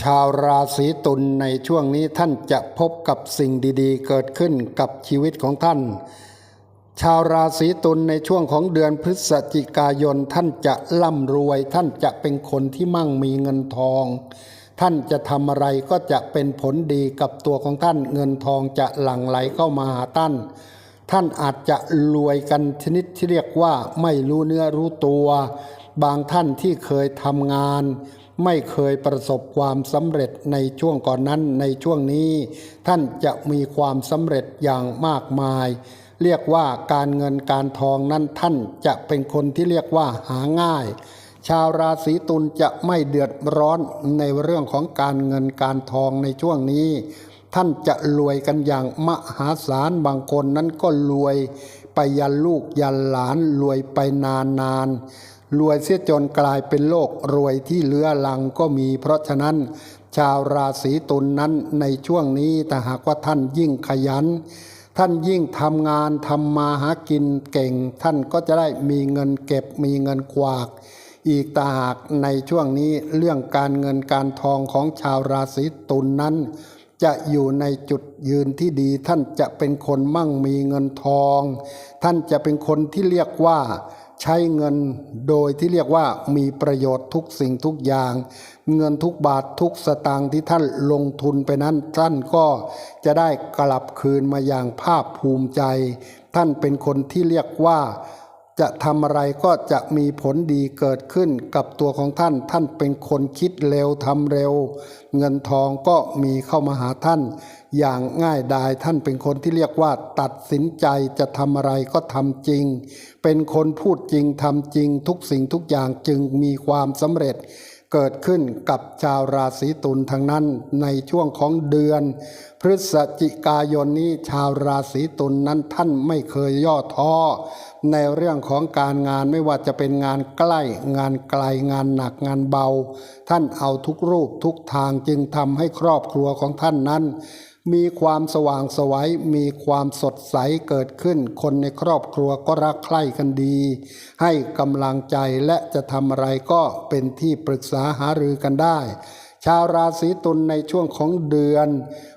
ชาวราศีตุลในช่วงนี้ท่านจะพบกับสิ่งดีๆ เกิดขึ้นกับชีวิตของท่าน ชาวราศีตุลในช่วงของเดือนพฤศจิกายนท่านจะร่ำรวย ท่านจะเป็นคนที่มั่งมีเงินทอง ท่านจะทำอะไรก็จะเป็นผลดีกับตัวของท่านเงินทองจะหลั่งไหลเข้ามาหาท่าน ท่านอาจจะรวยกันชนิดที่เรียกว่าไม่รู้เนื้อรู้ตัว บางท่านที่เคยทำงาน ไม่เคยประสบความสำเร็จในช่วงก่อนนั้นในช่วงนี้ ท่านจะมีความสำเร็จอย่างมากมาย เรียกว่าการเงินการทองนั้นท่านจะเป็นคนที่เรียกว่าหาง่าย ชาวราศีตุลจะไม่เดือดร้อนในเรื่องของการเงินการทองในช่วงนี้ ท่านจะรวยกันอย่างมหาศาลบางคนนั้นก็รวยไปยันลูกยันหลานรวยไปนานนานๆ รวยเสียจนกลายเป็นโลกรวยที่เลื้อลังก็มี เพราะฉะนั้น ชาวราศีตุลนนั้นในช่วงนี้แต่หากว่าท่านยิ่งขยัน ท่านยิ่งทำงานทำมาหากินเก่ง ท่านก็จะได้มีเงินเก็บมีเงินกวากอีกตาหากในช่วงนี้เรื่องการเงินการทองของชาวราศีตุลนนั้น จะอยู่ในจุดยืนที่ดี ท่านจะเป็นคนมั่งมีเงินทอง ท่านจะเป็นคนที่เรียกว่า ใช้เงินโดยที่เรียกว่ามีประโยชน์ทุกสิ่งทุกอย่าง เงินทุกบาททุกสตางค์ที่ท่านลงทุนไปนั้นท่านก็จะได้กลับคืนมาอย่างภาคภูมิใจ ท่านเป็นคนที่เรียกว่าจะทำอะไรก็จะมีผลดีเกิดขึ้นกับตัวของท่าน ท่านเป็นคนคิดเร็วทำเร็ว เงินทองก็มีเข้ามาหาท่าน อย่างง่ายดายท่านเป็นคนที่เรียกว่า ตัดสินใจจะทำอะไรก็ทำจริง เป็นคนพูดจริงทำจริงทุกสิ่งทุกอย่างจึงมีความสำเร็จเกิดขึ้นกับชาวราศีตุลทั้งนั้นในช่วงของเดือน พฤศจิกายนนี้ชาวราศีตุลนนั้นท่านไม่เคยย่อท้อในเรื่องของการงานไม่ว่าจะเป็นงานใกล้งานไกลงานหนักงานเบา ท่านเอาทุกรูปทุกทางจึงทำให้ครอบครัวของท่านนั้น มีความสว่างไสวัยมีความสดใสเกิดขึ้น คนในครอบครัวก็รักใคร่กันดี ให้กำลังใจและจะทำอะไรก็เป็นที่ปรึกษาหารือกันได้ ชาวราศีตุลในช่วงของเดือน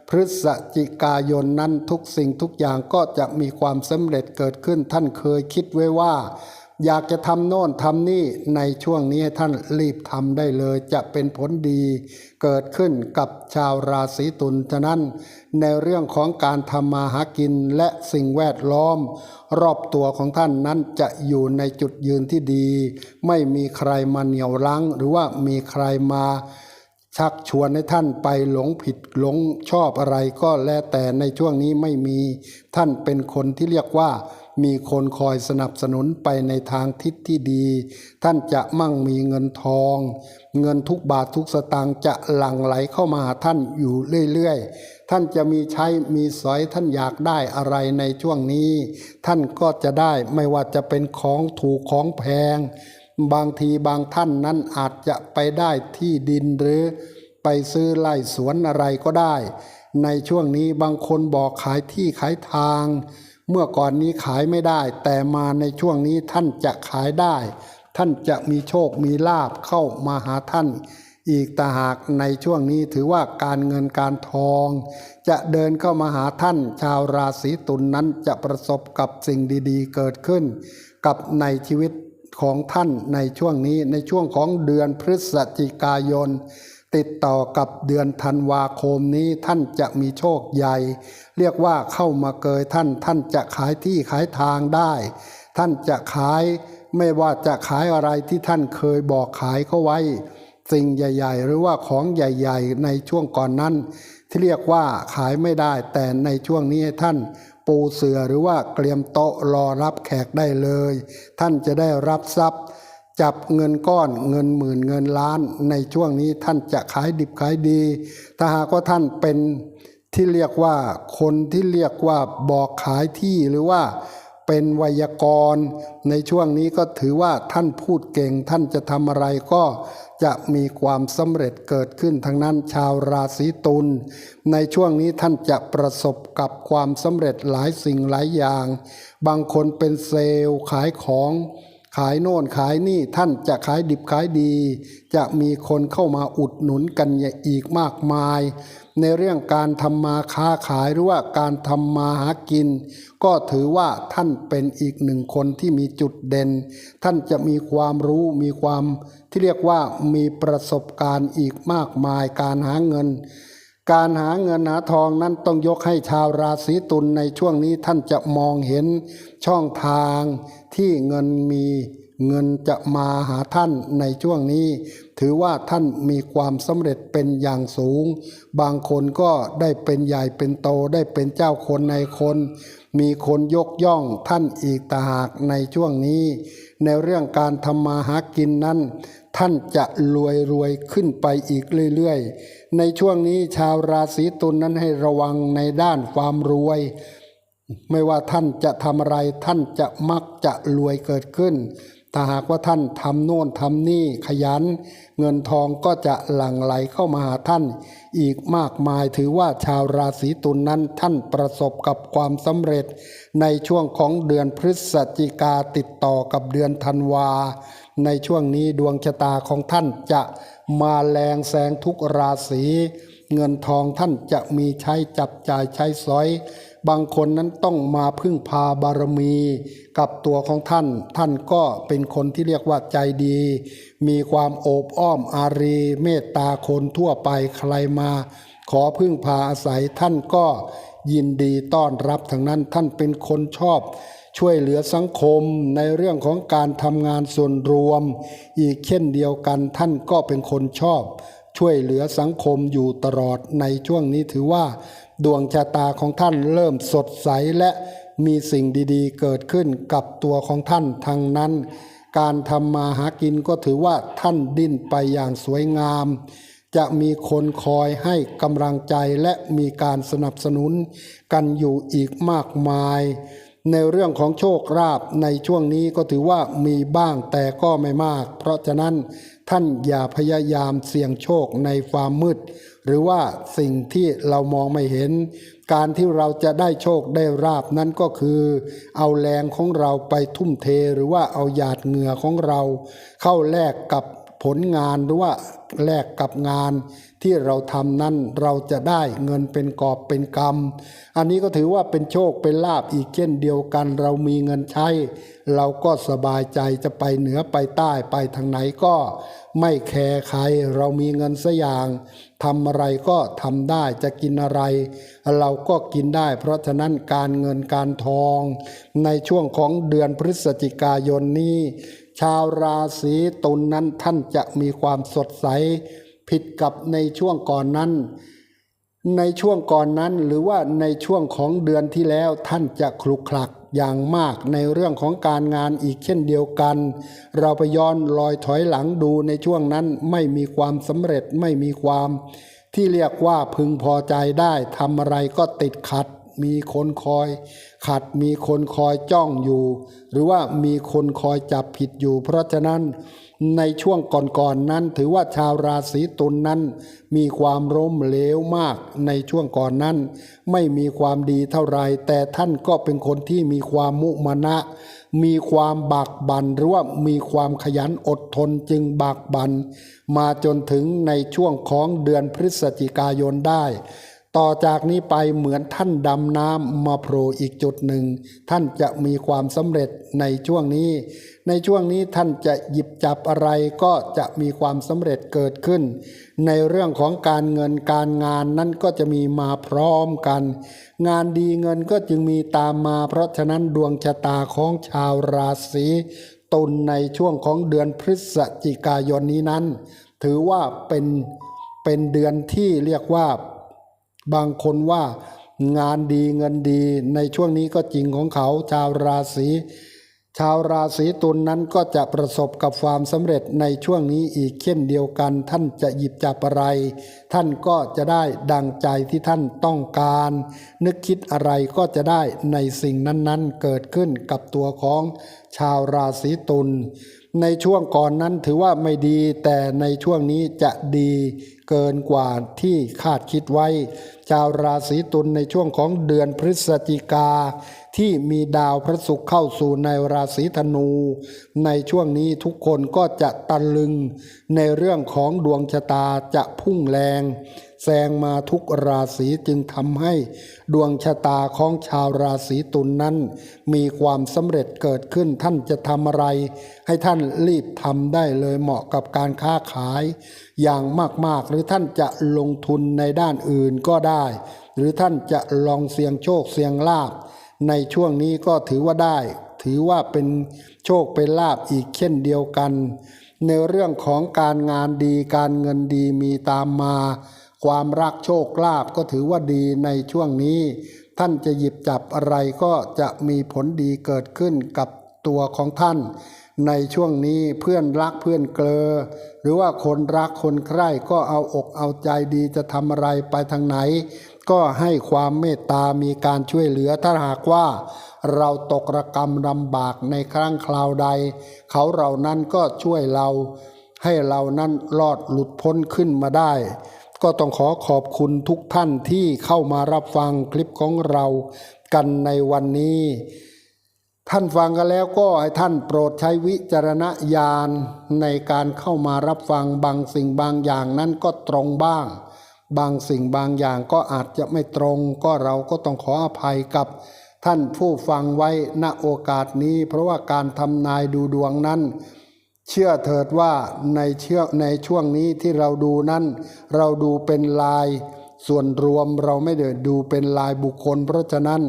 พฤศจิกายนนั้นทุกสิ่งทุกอย่างก็จะมีความสำเร็จเกิดขึ้นท่านเคยคิดไว้ว่า อยากจะทำโน่นทำนี่ในช่วงนี้ท่านรีบทำได้เลย จะเป็นผลดีเกิดขึ้นกับชาวราศีตุลฉะนั้น ในเรื่องของการทำมาหากินและสิ่งแวดล้อม รอบตัวของท่านนั้นจะอยู่ในจุดยืนที่ดี ไม่มีใครมาเหนี่ยวรั้ง หรือว่ามีใครมาชักชวนให้ท่านไปหลงผิดหลงชอบอะไรก็แล้วแต่ในช่วงนี้ไม่มีท่านเป็นคนที่เรียกว่า มีคนคอยสนับสนุนไปในทางทิศที่ดี ท่านจะมั่งมีเงินทอง เงินทุกบาททุกสตางค์จะหลั่งไหลเข้ามาหาท่านอยู่เรื่อยๆ ท่านจะมีใช้มีสอยท่านอยากได้อะไรในช่วงนี้ ท่านก็จะได้ไม่ว่าจะเป็นของถูกของแพง บางทีบางท่านนั้นอาจจะไปได้ที่ดินหรือไปซื้อไร่สวนอะไรก็ได้ ในช่วงนี้บางคนบอกขายที่ขายทาง เมื่อก่อนนี้ขายไม่ได้ แต่มาในช่วงนี้ท่านจะขายได้ ท่านจะมีโชคมีลาบเข้ามาหาท่าน อีกแต่หากในช่วงนี้ถือว่าการเงินการทอง จะเดินเข้ามาหาท่าน ชาวราศีตุลนนั้นจะประสบกับสิ่งดีๆ เกิดขึ้น กับในชีวิตของท่านในช่วงนี้ในช่วงของเดือนพฤศจิกายน ติดต่อกับเดือนธันวาคมนี้ท่านจะมีโชคใหญ่ เรียกว่าเข้ามาเกยท่านท่านจะขายที่ขายทางได้ ท่านจะขายไม่ว่าจะขายอะไรที่ท่านเคยบอกขายเขาไว้ สิ่งใหญ่ ๆ หรือว่าของใหญ่ ๆ ในช่วงก่อนนั้น ที่เรียกว่าขายไม่ได้ แต่ในช่วงนี้ท่านปูเสือหรือว่าเตรียมโต๊ะรอรับแขกได้เลย ท่านจะได้รับทรัพย์ จับเงินก้อนเงินหมื่นเงินล้านในช่วงนี้ท่านจะขายดิบขายดี ถ้าหากว่าท่านเป็นที่เรียกว่าคนที่เรียกว่าบอกขายที่หรือว่าเป็นไวยากรณ์ในช่วงนี้ก็ถือว่าท่านพูดเก่ง ท่านจะทำอะไรก็จะมีความสำเร็จเกิดขึ้นทั้งนั้นชาวราศีตุลในช่วงนี้ท่านจะประสบกับความสำเร็จหลายสิ่งหลายอย่าง บางคนเป็นเซลล์ขายของ ขายโน่นขายนี่ท่านจะขายดิบขายดี จะมีคนเข้ามาอุดหนุนกันอีกมากมาย ในเรื่องการทำมาค้าขายหรือว่าการทำมาหากิน ก็ถือว่าท่านเป็นอีกหนึ่งคนที่มีจุดเด่น ท่านจะมีความรู้มีความที่เรียกว่ามีประสบการณ์อีกมากมายการหาเงินการหาเงินหาทองนั้นต้องยกให้ชาวราศีตุลในช่วงนี้ท่านจะมองเห็นช่องทาง ที่เงินมีเงินจะมาหาท่านในช่วงนี้ ถือว่าท่านมีความสำเร็จเป็นอย่างสูง บางคนก็ได้เป็นใหญ่เป็นโตได้เป็นเจ้าคนในคน มีคนยกย่องท่านอีกต่าหากในช่วงนี้ ในเรื่องการทำมาหากินนั้น ท่านจะรวยรวยขึ้นไปอีกเรื่อยๆ ในช่วงนี้ชาวราศีตุลนั้นให้ระวังในด้านความรวย ไม่ว่าท่านจะทำอะไรท่านจะมักจะรวยเกิดขึ้น ถ้าหากว่าท่านทำโน่นทำนี่ขยัน เงินทองก็จะหลั่งไหลเข้ามาหาท่าน อีกมากมายถือว่าชาวราศีตุลนนั้นท่านประสบกับความสำเร็จ ในช่วงของเดือนพฤศจิกาติดต่อกับเดือนธันวา ในช่วงนี้ดวงชะตาของท่านจะมาแรงแซงทุกราศี เงินทองท่านจะมีใช้จับจ่ายใช้สอย บางคนนั้นต้องมาพึ่งพาบารมีกับตัวของท่าน ท่านก็เป็นคนที่เรียกว่าใจดี มีความโอบอ้อมอารี เมตตาคนทั่วไปใครมา ขอพึ่งพาอาศัยท่านก็ยินดีต้อนรับทั้งนั้นท่านเป็นคนชอบช่วยเหลือสังคมในเรื่องของการทำงานส่วนรวม อีกเช่นเดียวกันท่านก็เป็นคนชอบ ช่วยเหลือสังคมอยู่ตลอดในช่วงนี้ถือว่า ดวงชะตาของท่านเริ่มสดใสและมีสิ่งดีๆ เกิดขึ้นกับตัวของท่านทางนั้น การทำมาหากินก็ถือว่าท่านดิ้นไปอย่างสวยงาม จะมีคนคอยให้กำลังใจและมีการสนับสนุนกันอยู่อีกมากมาย ในเรื่องของโชคลาภในช่วงนี้ก็ถือว่ามีบ้างแต่ก็ไม่มาก เพราะฉะนั้น ท่านอย่าพยายามเสี่ยงโชคในความมืด หรือว่าสิ่งที่เรามองไม่เห็น การที่เราจะได้โชคได้ราบนั้นก็คือ เอาแรงของเราไปทุ่มเทหรือว่าเอาหยาดเหงื่อของเรา เข้าแลกกับ ผลงานหรือว่าแลกกับงานที่เราทำนั้นเราจะได้เงินเป็นกอบเป็นกำอันนี้ก็ถือว่าเป็นโชคเป็นลาบอีกเช่นเดียวกัน เรามีเงินใช้ เราก็สบายใจจะไปเหนือไปใต้ไปทางไหนก็ไม่แคร์ใคร เรามีเงินสัอย่างทำอะไรก็ทำได้จะกินอะไร เราก็กินได้ เพราะฉะนั้นการเงินการทอง ในช่วงของเดือนพฤศจิกายนนี้ ชาวราศีตุลนนั้นท่านจะมีความสดใส ผิดกับในช่วงก่อนนั้น ในช่วงก่อนนั้นหรือว่าในช่วงของเดือนที่แล้วท่านจะคลุกคลักอย่างมากในเรื่องของการงานอีกเช่นเดียวกัน เราไปย้อนลอยถอยหลังดูในช่วงนั้นไม่มีความสำเร็จไม่มีความ ที่เรียกว่าพึงพอใจได้ทำอะไรก็ติดขัด มีคนคอย ขัดมีคนคอยจ้องอยู่ หรือว่ามีคนคอยจับผิดอยู่ เพราะฉะนั้นในช่วงก่อนๆนนั้นถือว่าชาวราศีตุลนนั้น มีความล้มเหลวมากในช่วงก่อนนั้น ไม่มีความดีเท่าไรแต่ท่านก็เป็นคนที่มีความมุมานะ มีความบากบันหรือว่ามีความขยันอดทนจึงบากบันมาจนถึงในช่วงของเดือนพฤศจิกายนได้ ต่อจากนี้ไปเหมือนท่านดำน้ำมาโผล่อีกจุดหนึ่ง ท่านจะมีความสำเร็จในช่วงนี้ ในช่วงนี้ท่านจะหยิบจับอะไรก็จะมีความสำเร็จเกิดขึ้น ในเรื่องของการเงินการงานนั้นก็จะมีมาพร้อมกัน งานดีเงินก็จึงมีตามมา เพราะฉะนั้นดวงชะตาของชาวราศีตุลในช่วงของเดือนพฤศจิกายนนี้นั้น ถือว่าเป็นเป็นเดือนที่เรียกว่า บางคนว่างานดีเงินดีในช่วงนี้ก็จริงของเขาชาวราศีชาวราศีตุลนนั้นก็จะประสบกับความสำเร็จในช่วงนี้อีกเช่นเดียวกัน ท่านจะหยิบจับอะไร ท่านก็จะได้ดังใจที่ท่านต้องการ นึกคิดอะไรก็จะได้ในสิ่งนั้นๆ เกิดขึ้นกับตัวของชาวราศีตุล ในช่วงก่อนนั้นถือว่าไม่ดีแต่ในช่วงนี้จะดีเกินกว่าที่คาดคิดไว้ ชาวราศีตุลในช่วงของเดือนพฤศจิกา ที่มีดาวพระศุกร์เข้าสู่ในราศีธนู ในช่วงนี้ทุกคนก็จะตะลึง ในเรื่องของดวงชะตาจะพุ่งแรง แซงมาทุกราศีจึงทำให้ดวงชะตาของชาวราศีตุลนนั้น มีความสำเร็จเกิดขึ้นท่านจะทำอะไร ให้ท่านรีบทำได้เลยเหมาะกับการค้าขาย อย่างมากๆ หรือท่านจะลงทุนในด้านอื่นก็ได้ หรือท่านจะลองเสี่ยงโชคเสี่ยงลาบ ในช่วงนี้ก็ถือว่าได้ ถือว่าเป็นโชคเป็นลาบอีกเช่นเดียวกัน ในเรื่องของการงานดีการเงินดีมีตามมา ความรักโชคลาภก็ถือว่าดีในช่วงนี้ ท่านจะหยิบจับอะไรก็จะมีผลดีเกิดขึ้นกับตัวของท่าน ในช่วงนี้เพื่อนรักเพื่อนเกลอ หรือว่าคนรักคนใคร่ก็เอาอกเอาใจดีจะทำอะไรไปทางไหน ก็ให้ความเมตตามีการช่วยเหลือถ้าหากว่าเราตกระกรรมลำบากในครั้งคราวใด เขาเหล่านั้นก็ช่วยเรา ให้เรานั้นรอดหลุดพ้นขึ้นมาได้ ก็ต้องขอขอบคุณทุกท่านที่เข้ามารับฟังคลิปของเรากันในวันนี้ ท่านฟังกันแล้วก็ให้ท่านโปรดใช้วิจารณญาณในการเข้ามารับฟังบางสิ่งบางอย่างนั้นก็ตรงบ้าง บางสิ่งบางอย่างก็อาจจะไม่ตรง ก็เราก็ต้องขออภัยกับท่านผู้ฟังไว้ณโอกาสนี้ เพราะว่าการทำนายดูดวงนั้น เชื่อเถิดว่าในเชื่อในช่วงนี้ที่เราดูนั้น เราดูเป็นลายส่วนรวมเราไม่ได้ดูเป็นลายบุคคล เพราะฉะนั้น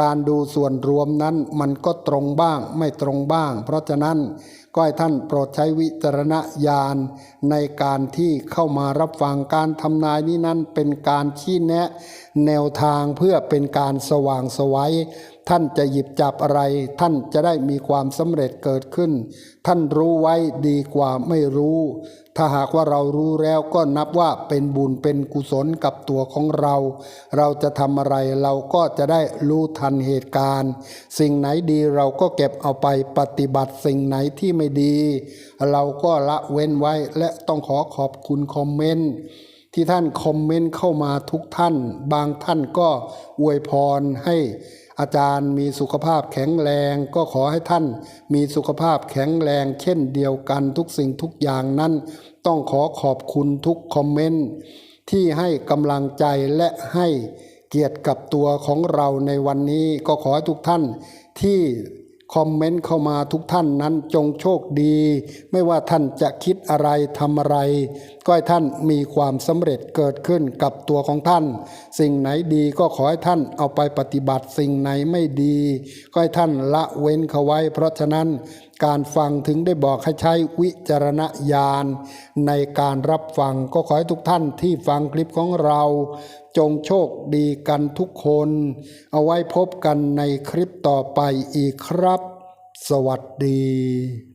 การดูส่วนรวมนั้นมันก็ตรงบ้างไม่ตรงบ้าง เพราะฉะนั้นก็ให้ท่านโปรดใช้วิจารณญาณในการที่เข้ามารับฟังการทำนายนี้นั้นเป็นการชี้แนะ แนวทางเพื่อเป็นการสว่างสวัย ท่านจะหยิบจับอะไร ท่านจะได้มีความสำเร็จเกิดขึ้น ท่านรู้ไว้ดีกว่าไม่รู้ ถ้าหากว่าเรารู้แล้วก็นับว่าเป็นบุญเป็นกุศลกับตัวของเรา เราจะทำอะไรเราก็จะได้รู้ทันเหตุการณ์ สิ่งไหนดีเราก็เก็บเอาไปปฏิบัติสิ่งไหนที่ไม่ดี เราก็ละเว้นไว้และต้องขอขอบคุณคอมเมนต์ที่ท่านคอมเมนต์เข้ามาทุกท่าน บางท่านก็อวยพรให้ อาจารย์มีสุขภาพแข็งแรงก็ขอให้ท่าน มีสุขภาพแข็งแรง เช่นเดียวกันทุกสิ่งทุกอย่างนั้น ต้องขอขอบคุณทุกคอมเมนต์ที่ให้กำลังใจและให้เกียรติกับตัวของเราในวันนี้ก็ขอให้ทุกท่านที่ คอมเมนต์เข้ามาทุกท่านนั้นจงโชคดี ไม่ว่าท่านจะคิดอะไรทำอะไร ก็ให้ท่านมีความสำเร็จเกิดขึ้นกับตัวของท่าน สิ่งไหนดีก็ขอให้ท่านเอาไปปฏิบัติสิ่งไหนไม่ดี ก็ให้ท่านละเว้นเขาไว้ เพราะฉะนั้น การฟังถึงได้บอกให้ใช้วิจารณญาณในการรับฟังก็ขอให้ทุกท่านที่ฟังคลิปของเรา จงโชคดีกันทุกคน เอาไว้พบกันในคลิปต่อไปอีกครับ สวัสดี